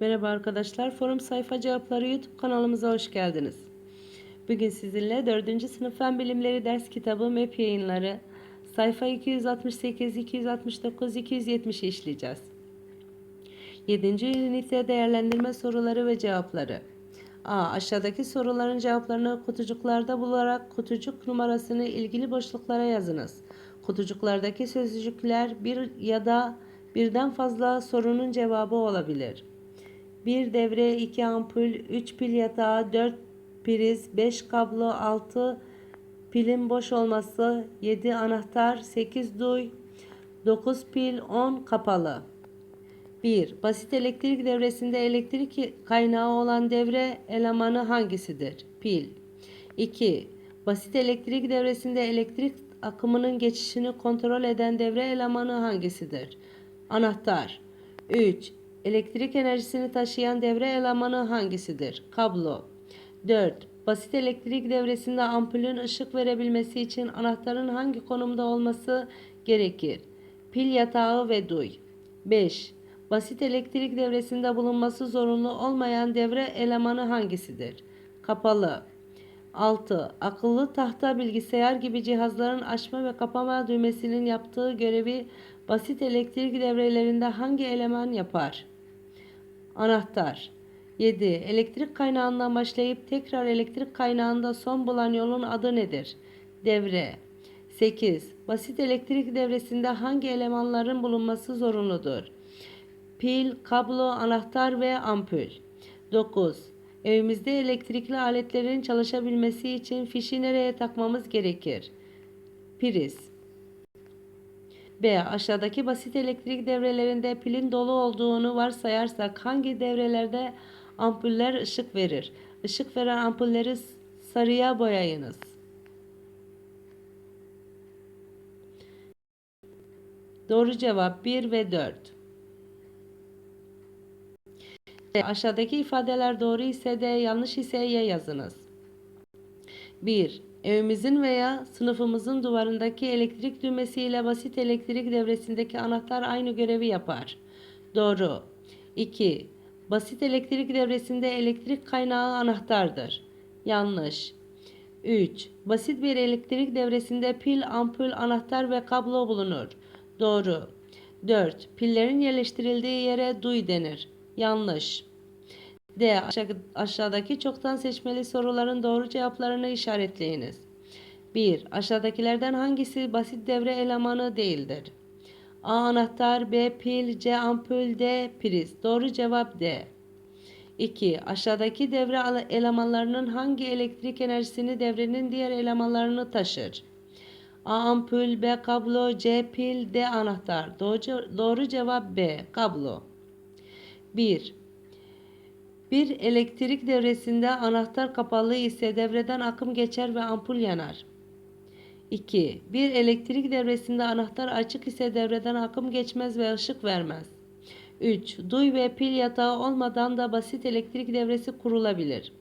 Merhaba arkadaşlar, Forum Sayfa Cevapları YouTube kanalımıza hoş geldiniz. Bugün sizinle 4. sınıf Fen Bilimleri ders kitabı MEP yayınları sayfa 268, 269, 270 işleyeceğiz. 7. ünite değerlendirme soruları ve cevapları. A. Aşağıdaki soruların cevaplarını kutucuklarda bularak kutucuk numarasını ilgili boşluklara yazınız. Kutucuklardaki sözcükler bir ya da birden fazla sorunun cevabı olabilir. 1 devre, 2 ampul, 3 pil yatağı, 4 priz, 5 kablo, 6 pilin boş olması, 7 anahtar, 8 duy, 9 pil, 10 kapalı. 1. Basit elektrik devresinde elektrik kaynağı olan devre elemanı hangisidir? Pil. 2. Basit elektrik devresinde elektrik akımının geçişini kontrol eden devre elemanı hangisidir? Anahtar. 3. Elektrik enerjisini taşıyan devre elemanı hangisidir? Kablo. 4. Basit elektrik devresinde ampulün ışık verebilmesi için anahtarın hangi konumda olması gerekir? Pil yatağı ve duy. 5. Basit elektrik devresinde bulunması zorunlu olmayan devre elemanı hangisidir? Kapalı. 6. Akıllı tahta bilgisayar gibi cihazların açma ve kapama düğmesinin yaptığı görevi basit elektrik devrelerinde hangi eleman yapar? Anahtar. 7. Elektrik kaynağından başlayıp tekrar elektrik kaynağında son bulan yolun adı nedir? Devre. 8. Basit elektrik devresinde hangi elemanların bulunması zorunludur? Pil, kablo, anahtar ve ampul. 9. Evimizde elektrikli aletlerin çalışabilmesi için fişi nereye takmamız gerekir? Priz. B. Aşağıdaki basit elektrik devrelerinde pilin dolu olduğunu varsayarsak hangi devrelerde ampuller ışık verir? Işık veren ampulleri sarıya boyayınız. Doğru cevap 1 ve 4. C. Aşağıdaki ifadeler doğru ise de yanlış ise ya yazınız. 1. Evimizin veya sınıfımızın duvarındaki elektrik düğmesiyle basit elektrik devresindeki anahtar aynı görevi yapar. Doğru. 2. Basit elektrik devresinde elektrik kaynağı anahtardır. Yanlış. 3. Basit bir elektrik devresinde pil, ampul, anahtar ve kablo bulunur. Doğru. 4. Pillerin yerleştirildiği yere duy denir. Yanlış. D. Aşağıdaki çoktan seçmeli soruların doğru cevaplarını işaretleyiniz. 1. Aşağıdakilerden hangisi basit devre elemanı değildir? A. Anahtar B. Pil C. Ampul D. Priz Doğru cevap D. 2. Aşağıdaki devre elemanlarının hangi elektrik enerjisini devrenin diğer elemanlarını taşır? A. Ampul B. Kablo C. Pil D. Anahtar Doğru, doğru cevap B. Kablo 1. Bir elektrik devresinde anahtar kapalı ise devreden akım geçer ve ampul yanar. 2. Bir elektrik devresinde anahtar açık ise devreden akım geçmez ve ışık vermez. 3. Duy ve pil yatağı olmadan da basit elektrik devresi kurulabilir.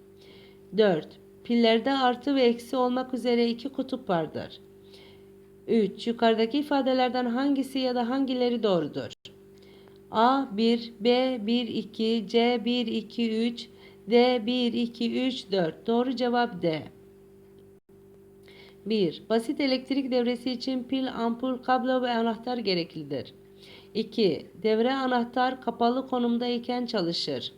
4. Pillerde artı ve eksi olmak üzere iki kutup vardır. 3. Yukarıdaki ifadelerden hangisi ya da hangileri doğrudur? A 1, B 1 2, C 1 2 3, D 1 2 3 4. Doğru cevap D. 1. Basit elektrik devresi için pil, ampul, kablo ve anahtar gereklidir. 2. Devre anahtar kapalı konumda iken çalışır.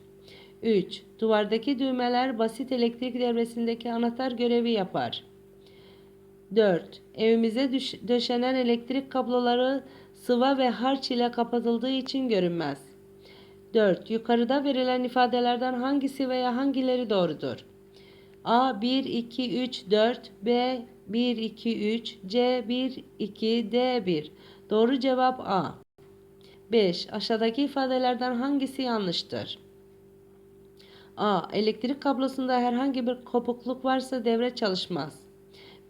3. Duvardaki düğmeler basit elektrik devresindeki anahtar görevi yapar. 4. Evimize döşenen elektrik kabloları sıva ve harç ile kapatıldığı için görünmez. 4. Yukarıda verilen ifadelerden hangisi veya hangileri doğrudur? A 1 2 3 4 B 1 2 3 C 1 2 D 1 Doğru cevap A. 5. Aşağıdaki ifadelerden hangisi yanlıştır? A. Elektrik kablosunda herhangi bir kopukluk varsa devre çalışmaz.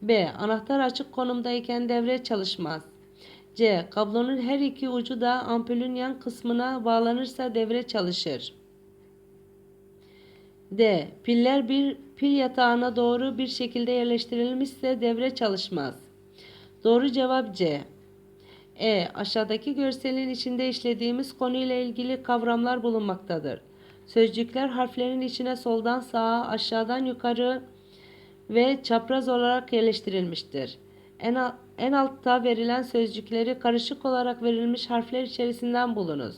B. Anahtar açık konumdayken devre çalışmaz. C. Kablonun her iki ucu da ampulün yan kısmına bağlanırsa devre çalışır. D. Piller bir pil yatağına doğru bir şekilde yerleştirilmişse devre çalışmaz. Doğru cevap C. E. Aşağıdaki görselin içinde işlediğimiz konuyla ilgili kavramlar bulunmaktadır. Sözcükler harflerin içine soldan sağa, aşağıdan yukarı ve çapraz olarak yerleştirilmiştir. En, al- en altta verilen sözcükleri karışık olarak verilmiş harfler içerisinden bulunuz.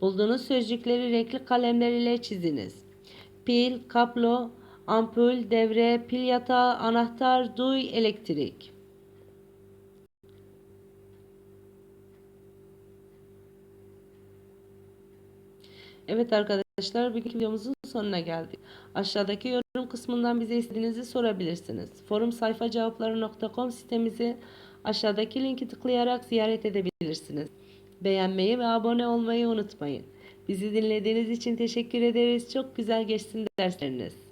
Bulduğunuz sözcükleri renkli kalemler ile çiziniz. Pil, kablo, ampul, devre, pil yatağı, anahtar, duy, elektrik. Evet arkadaşlar bugünkü videomuzun sonuna geldik. Aşağıdaki yorum kısmından bize istediğinizi sorabilirsiniz. Forum sayfa cevapları.com sitemizi aşağıdaki linki tıklayarak ziyaret edebilirsiniz. Beğenmeyi ve abone olmayı unutmayın. Bizi dinlediğiniz için teşekkür ederiz. Çok güzel geçsin dersleriniz.